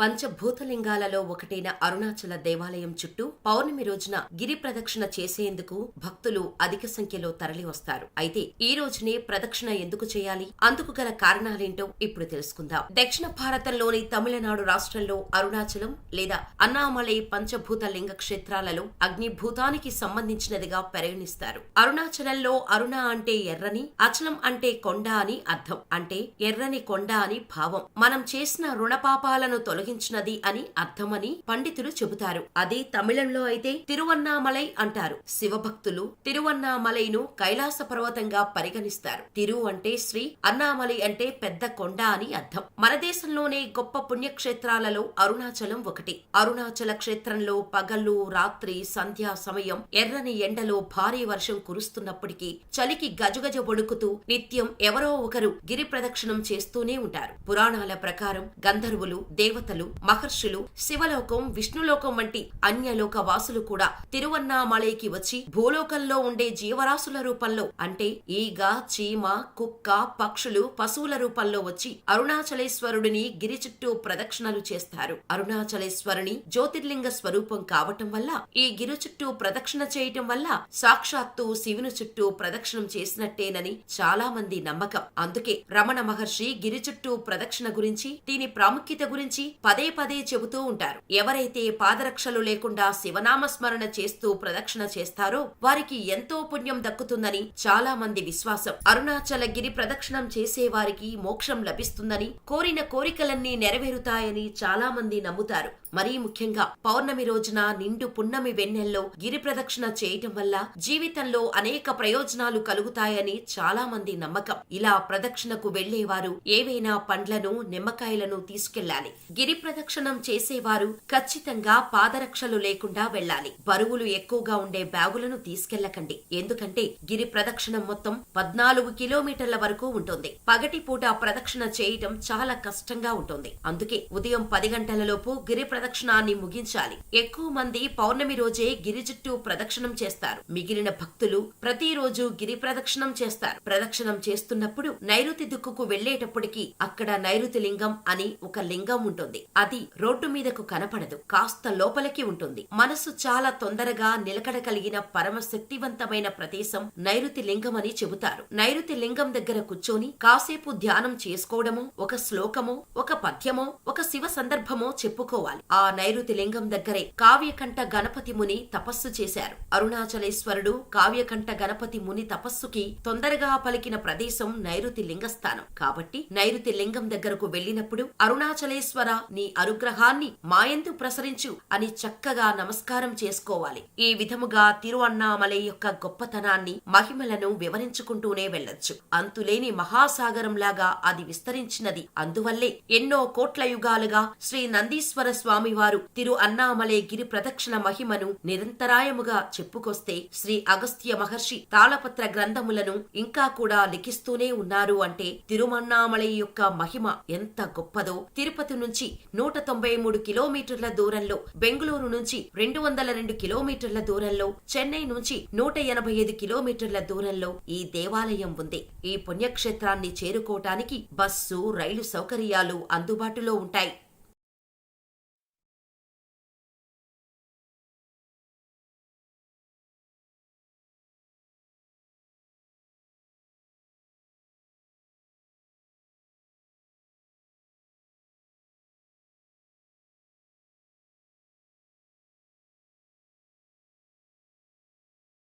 పంచభూతలింగాలలో ఒకటైన అరుణాచల దేవాలయం చుట్టూ పౌర్ణమి రోజున గిరి ప్రదక్షిణ చేసేందుకు భక్తులు అధిక సంఖ్యలో తరలి వస్తారు అయితే ఈ రోజునే ప్రదక్షిణ ఎందుకు చేయాలి? అందుకు గల కారణాలేంటో ఇప్పుడు తెలుసుకుందాం. దక్షిణ భారతంలోని తమిళనాడు రాష్ట్రంలో అరుణాచలం లేదా అన్నామలై పంచభూత లింగ క్షేత్రాలలో అగ్నిభూతానికి సంబంధించినదిగా పరిగణిస్తారు. అరుణాచలంలో అరుణ అంటే ఎర్రని అచలం అంటే కొండ అని అర్థం. అంటే ఎర్రని కొండ అని భావం. మనం చేసిన రుణపాపాలను తొలగించినది అని అర్థమని పండితులు చెబుతారు. అది తమిళంలో అయితే తిరువన్నామలై అంటారు. శివభక్తులు తిరువన్నామలైను కైలాస పర్వతంగా పరిగణిస్తారు. తిరు అంటే శ్రీ అన్నామలై అంటే పెద్ద కొండ అని అర్థం. మన దేశంలోనే గొప్ప పుణ్యక్షేత్రాలలో అరుణాచలం ఒకటి. అరుణాచల క్షేత్రంలో పగళ్ళు రాత్రి సంధ్యా సమయం ఎర్రని ఎండలో భారీ వర్షం కురుస్తున్నప్పటికీ చలికి గజగజ వణుకుతూ నిత్యం ఎవరో ఒకరు గిరి ప్రదక్షిణం చేస్తూనే ఉంటారు. పురాణాల ప్రకారం గంధర్వులు దేవతలు మహర్షులు శివలోకం విష్ణులోకం వంటి అన్యలోక వాసులు కూడా తిరువన్నామలైకి వచ్చి భూలోకంలో ఉండే జీవరాశుల రూపంలో అంటే ఈగ చీమ కుక్క పక్షులు పశువుల రూపంలో వచ్చి అరుణాచలేశ్వరుడిని గిరి చుట్టూ ప్రదక్షిణలు చేస్తారు. అరుణాచలేశ్వరుని జ్యోతిర్లింగ స్వరూపం కావటం వల్ల ఈ గిరి చుట్టూ ప్రదక్షిణ చేయటం వల్ల సాక్షాత్తు శివుని చుట్టూ ప్రదక్షిణం చేసినట్టేనని చాలా మంది నమ్మకం. అందుకే రమణ మహర్షి గిరి చుట్టూ ప్రదక్షిణ గురించి దీని ప్రాముఖ్యత గురించి పదే పదే చెబుతూ ఉంటారు. ఎవరైతే పాదరక్షలు లేకుండా శివనామస్మరణ చేస్తూ ప్రదక్షిణ చేస్తారో వారికి ఎంతో పుణ్యం దక్కుతుందని చాలా మంది విశ్వాసం. అరుణాచలగిరి ప్రదక్షిణం చేసే వారికి మోక్షం లభిస్తుందని కోరిన కోరికలన్నీ నెరవేరుతాయని చాలా మంది నమ్ముతారు. మరీ ముఖ్యంగా పౌర్ణమి రోజున నిండు పున్నమి వెన్నెల్లో గిరి ప్రదక్షిణ చేయటం వల్ల జీవితంలో అనేక ప్రయోజనాలు కలుగుతాయని చాలా మంది నమ్మకం. ఇలా ప్రదక్షిణకు వెళ్ళేవారు ఏవైనా పండ్లను నిమ్మకాయలను తీసుకెళ్ళాలి గిరి ప్రదక్షిణం చేసేవారు ఖచ్చితంగా పాదరక్షలు లేకుండా వెళ్ళాలి. బరువులు ఎక్కువగా ఉండే బ్యాగులను తీసుకెళ్ళకండి ఎందుకంటే గిరి ప్రదక్షిణం మొత్తం పద్నాలుగు కిలోమీటర్ల వరకు ఉంటుంది. పగటి పూట ప్రదక్షిణ చేయటం చాలా కష్టంగా ఉంటుంది. అందుకే ఉదయం పది గంటలలోపు గిరి ప్రదక్షిణాన్ని ముగించాలి. ఎక్కువ మంది పౌర్ణమి రోజే గిరి చుట్టూ ప్రదక్షిణం చేస్తారు. మిగిలిన భక్తులు ప్రతిరోజు గిరి ప్రదక్షిణం చేస్తారు. ప్రదక్షిణం చేస్తున్నప్పుడు నైరుతి దిక్కుకు వెళ్ళేటప్పటికి అక్కడ నైరుతి లింగం అని ఒక లింగం ఉంటుంది. అది రోడ్డు మీదకు కనపడదు. కాస్త లోపలికి ఉంటుంది. మనసు చాలా తొందరగా నిలకడ కలిగిన పరమ శక్తివంతమైన ప్రదేశం నైరుతి లింగం అని చెబుతారు. నైరుతి లింగం దగ్గర కూర్చొని కాసేపు ధ్యానం చేసుకోవడమో ఒక శ్లోకమో ఒక పద్యమో ఒక శివ సందర్భమో చెప్పుకోవాలి. ఆ నైరుతి లింగం దగ్గరే కావ్యకంఠ గణపతి ముని తపస్సు చేశారు. అరుణాచలేశ్వరుడు కావ్యకంఠ గణపతి ముని తపస్సుకి తొందరగా పలికిన ప్రదేశం నైరుతి లింగస్థానం. కాబట్టి నైరుతి లింగం దగ్గరకు వెళ్ళినప్పుడు అరుణాచలేశ్వర నీ అనుగ్రహాన్ని మాయందు ప్రసరించు అని చక్కగా నమస్కారం చేసుకోవాలి. ఈ విధముగా తిరువన్నామలై యొక్క గొప్పతనాన్ని మహిమలను వివరించుకుంటూనే వెళ్ళొచ్చు అంతులేని మహాసాగరంలాగా అది విస్తరించినది. అందువల్లే ఎన్నో కోట్ల యుగాలుగా శ్రీ నందీశ్వర స్వామి స్వామివారు తిరు అన్నామలై గిరి ప్రదక్షిణ మహిమను నిరంతరాయముగా చెప్పుకొస్తే శ్రీ అగస్త్య మహర్షి తాళపత్ర గ్రంథములను ఇంకా కూడా లిఖిస్తూనే ఉన్నారు అంటే తిరుమన్నామలై యొక్క మహిమ ఎంత గొప్పదో. తిరుపతి నుంచి నూట తొంభై మూడు కిలోమీటర్ల దూరంలో బెంగళూరు నుంచి రెండు వందల రెండు కిలోమీటర్ల దూరంలో చెన్నై నుంచి నూట ఎనభై ఐదు కిలోమీటర్ల దూరంలో ఈ దేవాలయం ఉంది. ఈ పుణ్యక్షేత్రాన్ని చేరుకోవటానికి బస్సు రైలు సౌకర్యాలు అందుబాటులో ఉంటాయి.